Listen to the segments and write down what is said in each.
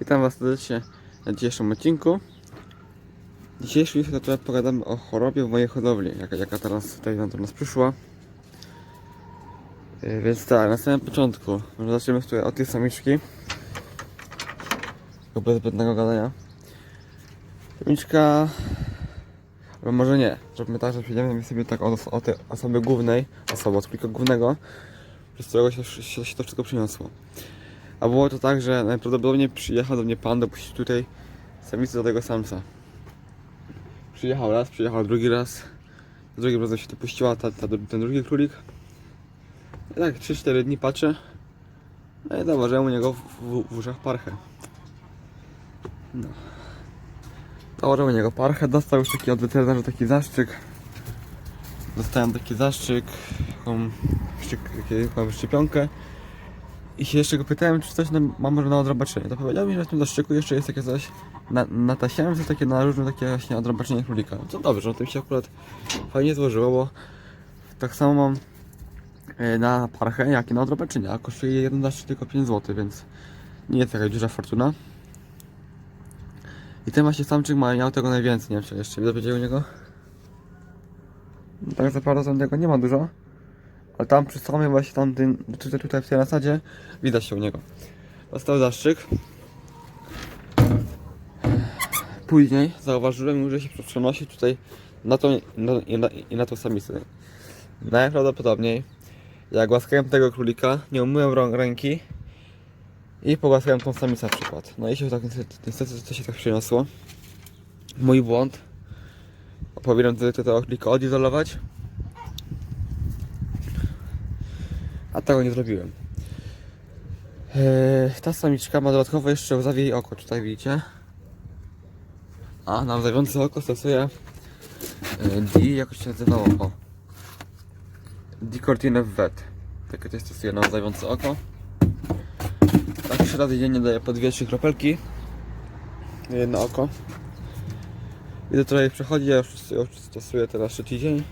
Witam Was serdecznie na dzisiejszym odcinku. Dzisiejszy już to pogadamy o chorobie w mojej hodowli, jaka, jaka teraz tutaj do nas przyszła. Yy, Więc tak, na samym początku, może zaczniemy tutaj od tej samiczki. Bez zbędnego gadania. Samiczka... Albo może nie, zróbmy tak, że przejdziemy sobie tak od, od tej osoby głównej, osoby od klika głównego, przez którego się, się, się to wszystko przyniosło. A było to tak, że najprawdopodobniej przyjechał do mnie pan dopuścić tutaj samicę do tego samca. Przyjechał raz, przyjechał drugi raz. Drugim razem się dopuściła ta, ta, ten drugi królik. I tak 3-4 dni patrzę. No i zauważyłem u niego w, w, w uszach parchę. No. U niego parchę, dostał już taki od weterynarza taki zaszczyk. Dostałem taki zaszczyk, taką, taką szczepionkę. I się jeszcze go pytałem, czy coś nam ma może na odrobaczenie. To powiedział mi, że w tym zaszczyku jeszcze jest takie coś na, na tasiemce, takie na różne takie właśnie odrobaczenie królika. No to dobrze, no to mi się akurat fajnie złożyło, bo tak samo mam e, na parchę, jak i na odrobaczenie, a kosztuje jeden zaszczyt tylko 5 zł, więc nie jest jakaś duża fortuna. I ten właśnie samczyk ma, miał tego najwięcej, nie wiem czy jeszcze widzę u niego. No, tak naprawdę tego nie ma dużo. Ale tam przy samej właśnie tamtym, tutaj, tutaj w tej nasadzie widać się u niego. Dostał zaszczyk. Później zauważyłem że się przenosi tutaj na tą na, i, na, i na tą samicę. Najprawdopodobniej jak głaskałem tego królika, nie umyłem rąk, ręki i pogłaskałem tą samicę na przykład. No i się tak niestety, niestety to się tak przyniosło. Mój błąd. Powinienem tutaj tego królika odizolować. A tego nie zrobiłem. Eee, ta samiczka ma dodatkowo jeszcze łzawie jej oko, tutaj widzicie. A na łzawiące oko stosuje e, D, jak się nazywało, o. D-Cortine Vet. Takie to stosuje na łzawiące oko. Tak trzy razy dziennie daję po dwie, trzy kropelki. Jedno oko. I to trochę przechodzi, ja już, już stosuję teraz trzeci dzień.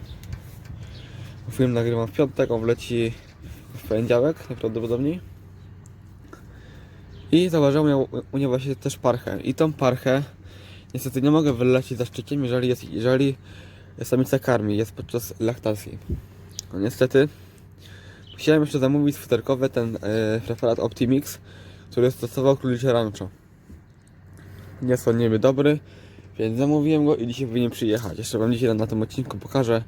Film nagrywam w piątek, on wleci poniedziałek najprawdopodobniej. I zauważyłem u, niej właśnie też parchę. I tą parchę niestety nie mogę wylecieć za szczykiem, jeżeli jest, jeżeli samica karmi, jest podczas laktacji. No niestety musiałem jeszcze zamówić futerkowe ten e, preparat Optimix, który stosował królicze rancho. Nie jest on niby dobry, więc zamówiłem go i dzisiaj powinien przyjechać. Jeszcze wam dzisiaj na tym odcinku pokażę,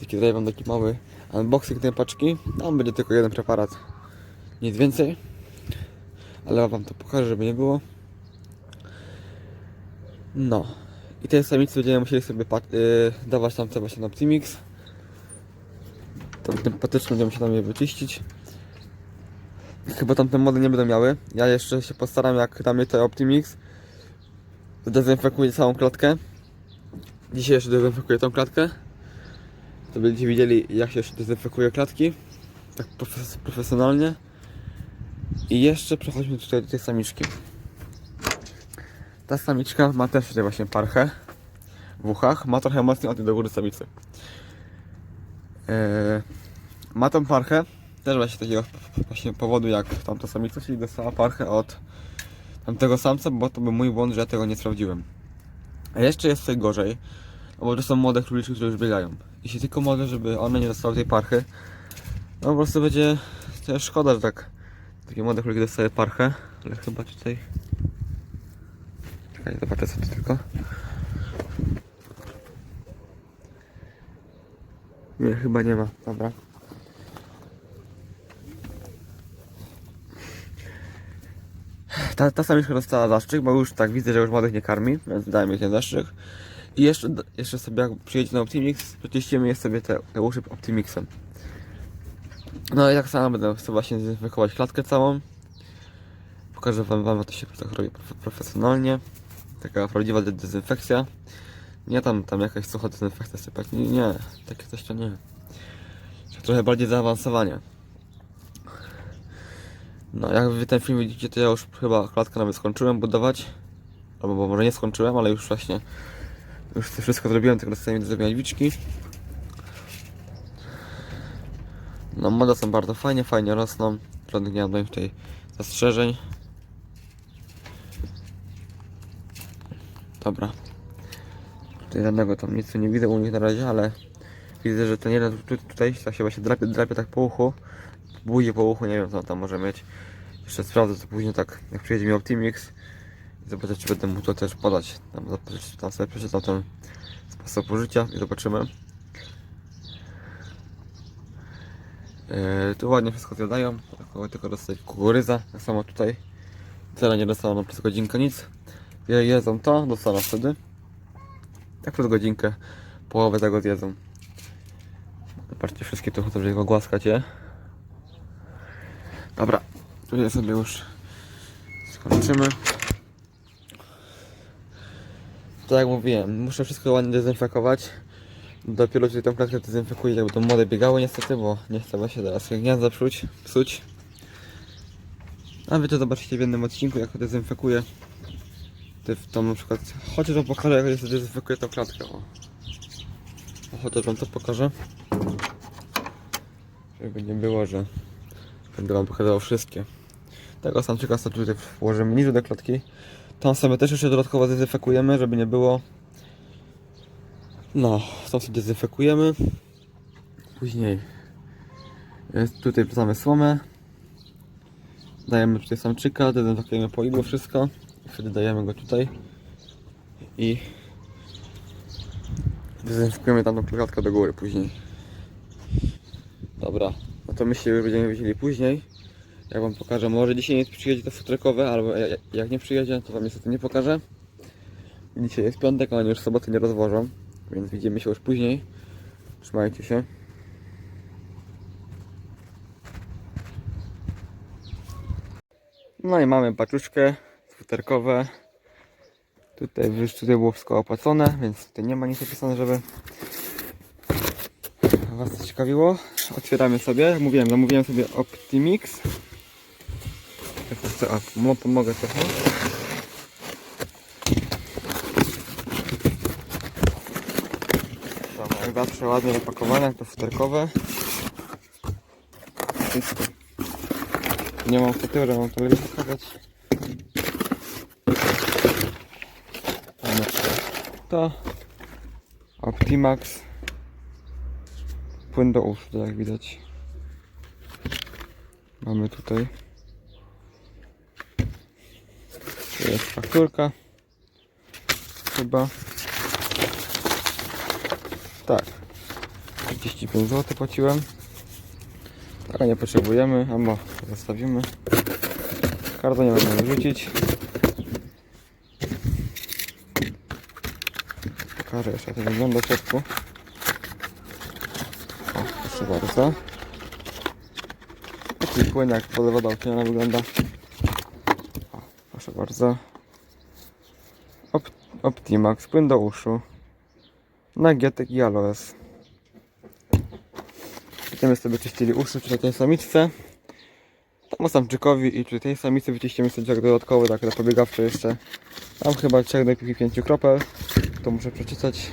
taki daję wam taki mały unboxing tej paczki. Tam będzie tylko jeden preparat, nic więcej. Ale wam to pokażę, żeby nie było. No. I te samice będziemy musieli sobie yy, dawać tam te właśnie na Optimix. Tam tym patycznym będziemy się tam je wyczyścić. Chyba tamte mody nie będą miały. Ja jeszcze się postaram, jak dam je te Optimix. Dezynfekuję całą klatkę. Dzisiaj jeszcze dezynfekuję tą klatkę. To będziecie widzieli, jak się dezynfekuje klatki. Tak profes- profesjonalnie. I jeszcze przechodźmy tutaj do tej samiczki. Ta samiczka ma też tutaj właśnie parchę w uchach. Ma trochę mocniej od tej do góry samicy. Eee, ma tą parchę też właśnie takiego właśnie powodu jak tamta samica, czyli dostała parchę od tamtego samca, bo to był mój błąd, że ja tego nie sprawdziłem. A jeszcze jest tutaj gorzej, bo to są młode króliczki, które już biegają. I się tylko modlę, żeby one nie dostały tej parchy. No po prostu będzie też szkoda, że tak takie młode króliki dostały parchę, ale chyba tutaj... Czekaj, zobaczę sobie tylko. Nie, chyba nie ma, dobra. Ta, ta samiczka dostała zastrzyk, bo już tak widzę, że już młodych nie karmi, więc dajmy ten zastrzyk. I jeszcze, jeszcze sobie jak przyjedzie na Optimix, wyczyścimy je sobie te, te uszy Optimixem. No i tak samo będę sobie właśnie dezynfekować klatkę całą. Pokażę wam, wam jak to się tak robi profe- profesjonalnie. Taka prawdziwa de- dezynfekcja. Nie tam, tam jakaś sucha dezynfekcja sypać. Nie, nie, takie coś to nie. Trochę bardziej zaawansowanie. No, jak wy ten film widzicie, to ja już chyba klatkę nawet skończyłem budować. Albo bo może nie skończyłem, ale już właśnie już to wszystko zrobiłem, tylko zostaje mi do zrobienia drzwiczki. No, mody są bardzo fajnie, fajnie rosną. Żadnych nie mam do nich tutaj zastrzeżeń. Dobra. Tutaj żadnego tam nic nie widzę u nich na razie, ale widzę, że ten jeden tu, tutaj tak się właśnie drapie, drapie tak po uchu. Buje po uchu, nie wiem co on tam może mieć. Jeszcze sprawdzę to później tak, jak przyjedzie mi Optimix. I zobaczę, czy będę mu to też podać. Tam, tam sobie przeczytam ten sposób użycia i zobaczymy. Yy, tu ładnie wszystko zjadają, tylko, tylko dostać kukurydza, tak samo tutaj. Tyle nie dostaną przez godzinkę nic. Je, jedzą to, dostaną wtedy. Tak przez godzinkę połowę tego zjedzą. Zobaczcie, wszystkie tu żeby go głaskać je. Dobra, tutaj sobie już skończymy. Tak jak mówiłem, muszę wszystko ładnie dezynfekować. Dopiero tutaj tą klatkę dezynfekuję, jakby to młode biegały niestety, bo nie chcę się teraz gniazda psuć, psuć. A wy to zobaczycie w jednym odcinku, jak dezynfekuję. Tą na przykład, chociaż wam pokażę, jak się dezynfekuję tą klatkę. O, chociaż wam to pokażę. Żeby nie było, że będę wam pokazywał wszystkie. Tego samczyka sobie tutaj włożymy niżej do klatki. Tam sobie też jeszcze dodatkowo dezynfekujemy, żeby nie było. No, tam sobie dezynfekujemy. Później jest, tutaj wrzucamy słomę. Dajemy tutaj samczyka, dezynfekujemy po igło wszystko. Wtedy dajemy go tutaj. I dezynfekujemy tam tą klatkę do góry później. Dobra, no to my się będziemy widzieli później. Jak wam pokażę, może dzisiaj nie przyjedzie to futrekowe, albo ja- ja- jak nie przyjedzie, to wam niestety nie pokażę. Dzisiaj jest piątek, a oni już soboty nie rozwożą, więc widzimy się już później. Trzymajcie się. No i mamy paczuszkę futerkowe. Tutaj już tutaj było wszystko opłacone, więc tutaj nie ma nic napisane, żeby Was to ciekawiło. Otwieramy sobie, mówiłem, zamówiłem sobie Optimix. Chcę, a mo- pomogę trochę. Dobra, jak zawsze ładnie zapakowane, jak to futerkowe. Nie mam foteru, mam to lepiej to. Optimax. Płyn do uszu, tak jak widać. Mamy tutaj. Tu jest fakturka. Chyba. Tak. 35 zł płaciłem. Tego nie potrzebujemy, albo zostawimy. Kartę nie będę wyrzucić. Pokażę jeszcze jak to wygląda w środku. O, proszę bardzo. Taki płyn jak woda wygląda. Proszę bardzo. Op Optimax, płyn do uszu. Nagietek i aloes. Będziemy sobie czyścili uszy przy tej samiczce. Temu samczykowi i przy tej samicy wyczyścimy sobie jak dodatkowy, tak zapobiegawczy jeszcze. Tam chyba 3 do 5 kropel. To muszę przeczytać.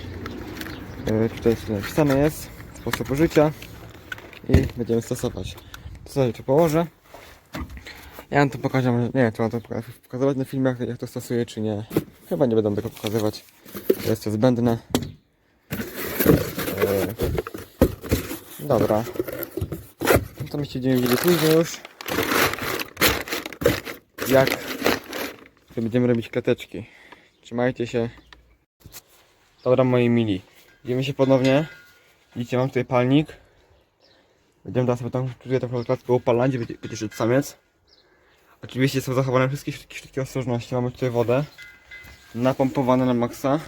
Yy, tutaj napisane jest sposób użycia i będziemy stosować. To sobie położę. Ja wam to pokażę, nie wiem czy mam to poka- pokazywać na filmach, jak to stosuję czy nie. Chyba nie będę tego pokazywać. To jest to zbędne. Yy, Dobra. No to my się będziemy widzieli później już. Jak będziemy robić klateczki. Trzymajcie się. Dobra moi mili. Widzimy się ponownie. Widzicie, mam tutaj palnik. Będziemy teraz tam tutaj tą klatkę gdzie będzie, będzie szedł samiec. Oczywiście są zachowane wszystkie, wszystkie, wszystkie ostrożności. Mamy tutaj wodę. Napompowane na maksa.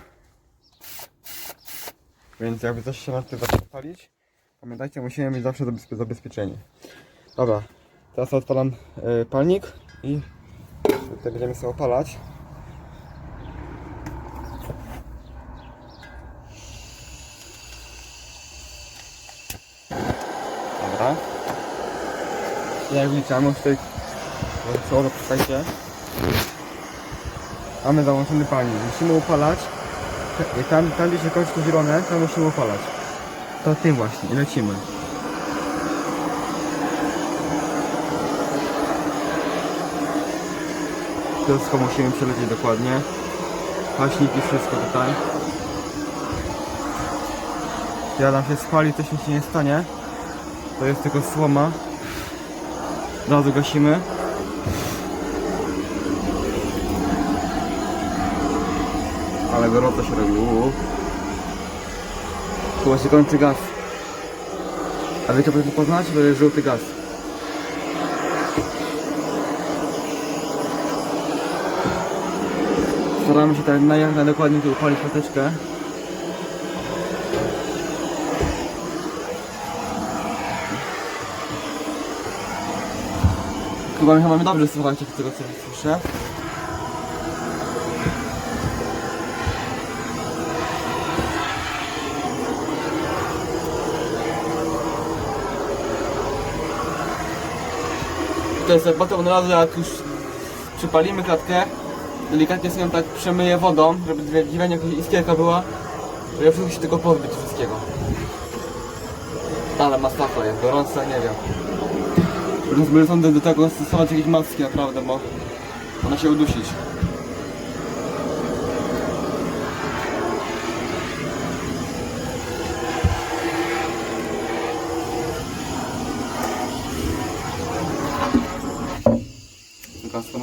Więc jakby coś się nas tutaj zacznie palić, pamiętajcie, musimy mieć zawsze zabezpie- zabezpieczenie. Dobra, teraz odpalam e, palnik i tutaj będziemy sobie opalać. Dobra. Jak widzicie, mamy tutaj co posłuchajcie. Mamy załączony palnik. Musimy upalać. Tam, tam gdzie się kończy to zielone, tam musimy upalać. To tym właśnie, i lecimy. Wszystko musimy przelecieć dokładnie. Haśniki, wszystko tutaj. Ja nam się spali, coś mi się nie stanie. To jest tylko słoma. Od razu gasimy. Ale gorąco się robi. Uuu. Chyba się kończy gaz. A wiecie, co to poznać? To jest żółty gaz. Staramy się tak na jak najdokładniej tu upalić pateczkę. Chyba mamy dobrze słuchajcie tego co słyszę. To jest potem od razu jak już przypalimy klatkę, delikatnie sobie ją tak przemyję wodą, żeby dźwignia jakaś iskierka była, żeby wszystko się tylko pozbyć wszystkiego. Ale masakra jest, gorąca, nie wiem. Rozumiem, do tego stosować jakieś maski naprawdę, bo ona się udusić.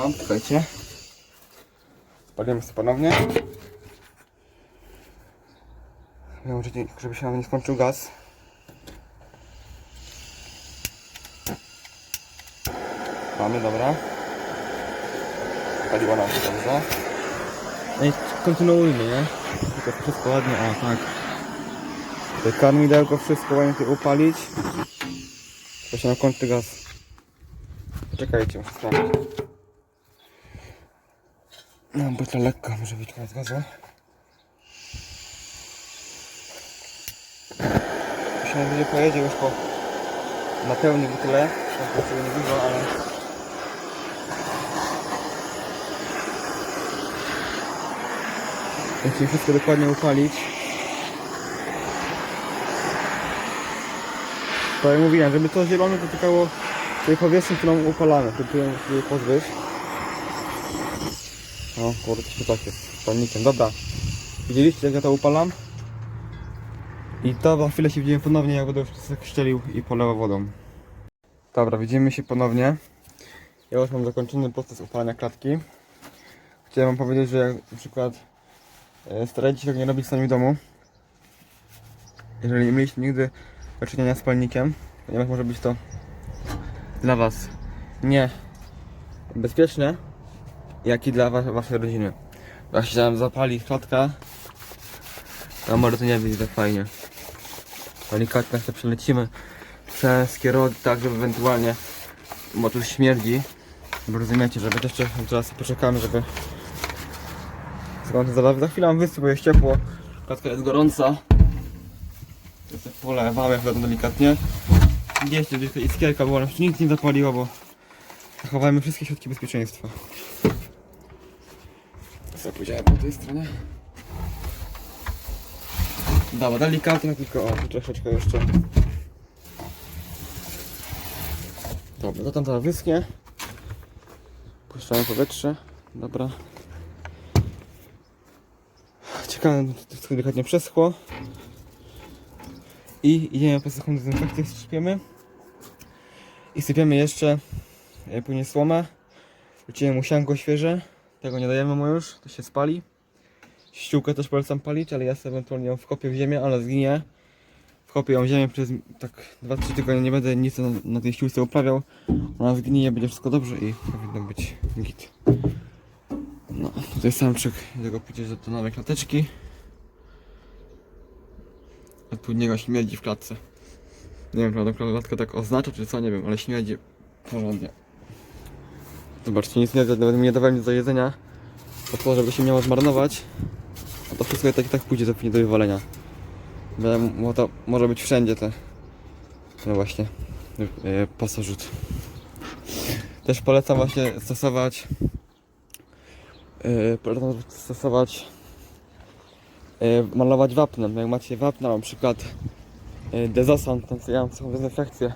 Mam, czekajcie. Spalimy sobie ponownie. Wiem, żeby- się nam nie skończył gaz. Mamy, dobra. Paliła nam się dobrze. No i kontynuujmy, nie? Tylko wszystko ładnie, o tak. Te karmidełko, wszystko ładnie tutaj upalić. To się nam kończy gaz. Poczekajcie, muszę sprawdzić. No, bo to lekko może być koniec gazu. Się będzie pojedzie już po na pełni w tyle. Tam potrzebuje niedużo, ale Musimy wszystko dokładnie upalić. To jak mówiłem, żeby to zielone dotykało tej powierzchni, którą upalamy, żeby ją sobie pozbyć. O kurde, to tak jest palnikiem. Dobra. Widzieliście jak ja to upalam? I to za chwilę się widzimy ponownie, jak będę już szczelił i polewał wodą. Dobra, widzimy się ponownie. Ja już mam zakończony proces upalania klatki. Chciałem wam powiedzieć, że jak na przykład e, starajcie się tak nie robić sami w domu. Jeżeli nie mieliście nigdy do czynienia z palnikiem, ponieważ może być to dla was nie bezpieczne, jak i dla was, waszej rodziny. Się tam zapali klatka, to może to nie być tak fajnie. Delikatnie się przelecimy przez kierowcę, tak żeby ewentualnie, bo tu śmierdzi, bo rozumiecie, żeby jeszcze teraz poczekamy, żeby. Za chwilę mam występ, bo jest ciepło, klatka jest gorąca. Polewamy chyba delikatnie. Gdzieś gdzieś iskierka była, jeszcze nic nie zapaliło, bo zachowajmy wszystkie środki bezpieczeństwa. Co powiedziałem po tej stronie? Dobra, delikatnie tylko, o, troszeczkę jeszcze. Dobra, to tam teraz wyschnie. Puszczamy powietrze. Dobra. Ciekawe, to delikatnie przeschło. I idziemy po sekundę dezynfekcję, sypiemy. I sypiemy jeszcze e, później słomę. Wrócimy mu świeże. Tego nie dajemy mu już, to się spali. Ściółkę też polecam palić, ale ja sobie ewentualnie ją wkopię w ziemię, ale zginie. Wkopię ją w ziemię przez tak 2-3 tygodnie, nie będę nic na, na tej ściółce uprawiał. Ona zgnije, będzie wszystko dobrze i powinno być git. No, tutaj samczyk, idę go pójdzie do nowej klateczki. Odpowiedniego śmierdzi w klatce. Nie wiem, ta klatka tak oznacza, czy co, nie wiem, ale śmierdzi porządnie. Zobaczcie, nic nie, nie dawałem nic do jedzenia. Po to, żeby się miało zmarnować. A to wszystko i tak i tak pójdzie do, do wywalenia. Bo to może być wszędzie te. No właśnie. Yy, pasożyt. Też polecam właśnie stosować. Yy, polecam stosować. Yy, malować wapnem. Jak macie wapna, na przykład yy, dezosan, ten co ja mam dezynfekcję.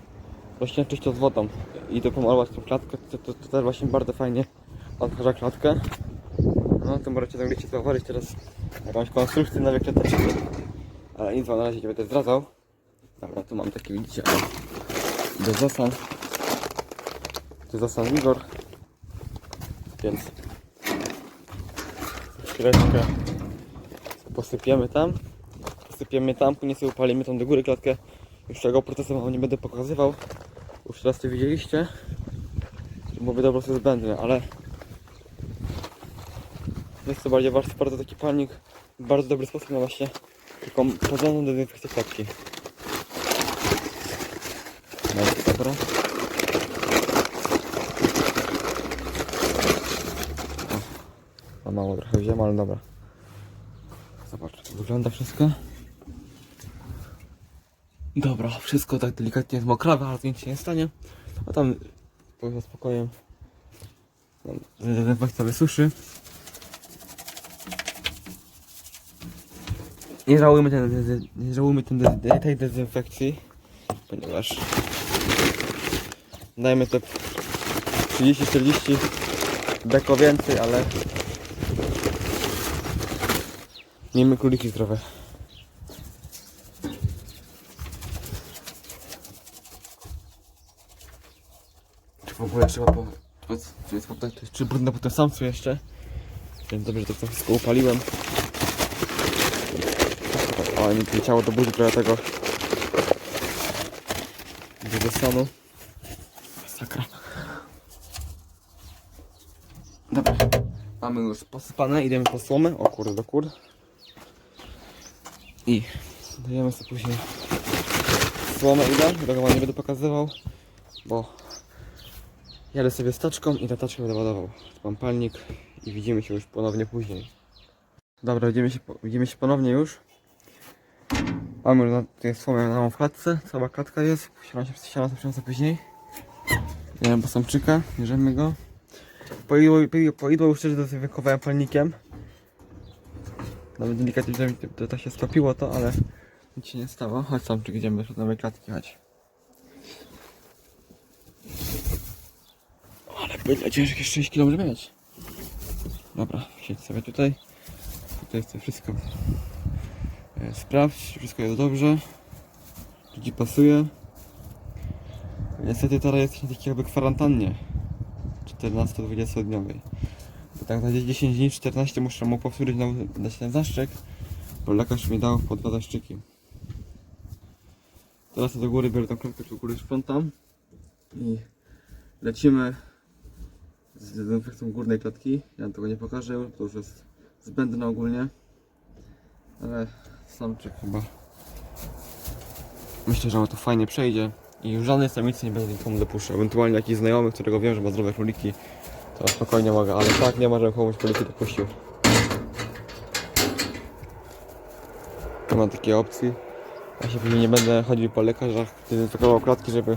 Rozcieńczyć to z wodą i to pomalować tą klatkę, to, to, to też właśnie bardzo fajnie odkaża klatkę. No to możecie nagliście zauważyć teraz jakąś konstrukcję na wykleteczki. Ale nic wam na razie nie będę zdradzał. Dobra, tu mam takie widzicie. o, Bez zasan. To zasan Wigor. Więc chwileczkę posypiemy tam. Posypiemy tam, później sobie upalimy tam do góry klatkę. Już tego procesu wam nie będę pokazywał. Już teraz to widzieliście. Mówię to po prostu zbędne, ale jest to bardziej bardzo, bardzo taki palnik. Bardzo dobry sposób na właśnie taką porządną dezynfekcję klatki. No, dobra. O, mało trochę wziąłem, ale dobra. Zobacz, jak wygląda wszystko. Dobra, wszystko tak delikatnie jest mokrawe, ale nic się nie stanie. A tam poza spokojem no, dezynfekcja wysuszy. Nie żałujmy, ten, nie żałujmy ten, tej dezynfekcji, ponieważ dajmy to 30-40 deko więcej, ale miejmy króliki zdrowe. W ogóle trzeba po... Czy jest potem, czy brudne po tym samcu jeszcze? Więc dobrze, że to wszystko upaliłem. O, mi tu ciało do buzi trochę tego do stanu. Sakra. Dobra. Mamy już posypane, idziemy po słomę. O kurde, do kur. I dajemy sobie później słomę idę. Tego nie będę pokazywał, bo jadę sobie z taczką i na taczkę będę ładował. Mam palnik i widzimy się już ponownie później. Dobra, widzimy się, widzimy się ponownie już. Mamy już na tej słomę na klatce, cała klatka jest, siana się siana sobie przyniosę później. Bierzemy po samczyka, bierzemy go. Po idło, po- po idło już też dezynfekowałem palnikiem. Nawet delikatnie że to, to się stopiło to, ale nic się nie stało. Chodź samczyk, idziemy do nowej klatki, chodź. Bydle ciężkie 6 kg może mieć. Dobra, siedź sobie tutaj. Tutaj chcę wszystko E, Sprawdź, wszystko jest dobrze. Ci pasuje. Niestety teraz jest na takiej jakby kwarantannie. 14-20 dniowej. Bo tak na 10 dni, 14 muszę mu powtórzyć na, dać ten zaszczek. Bo lekarz mi dał po dwa zaszczyki. Teraz do góry biorę tą kropkę, do góry sprzątam. I lecimy z dezynfekcją górnej klatki. Ja tego nie pokażę, to już jest zbędne ogólnie. Ale samczyk chyba. Myślę, że on to fajnie przejdzie i już żadnej samicy nie będę nikomu dopuszczał. Ewentualnie jakiś znajomy, którego wiem, że ma zdrowe króliki, to spokojnie mogę, ale tak nie ma, żebym komuś króliki dopuścił. Nie ma takiej opcji. Ja się później nie będę chodził po lekarzach, dezynfekował klatki, żeby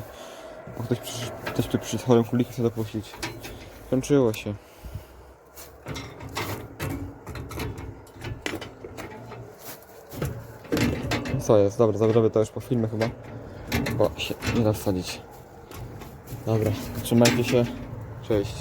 ktoś, ktoś tu przyszedł chorym króliki chce dopuścić. Kończyło się. Co jest? Dobra, zrobię to już po filmie chyba. Bo się nie da wsadzić. Dobra, trzymajcie się. Cześć.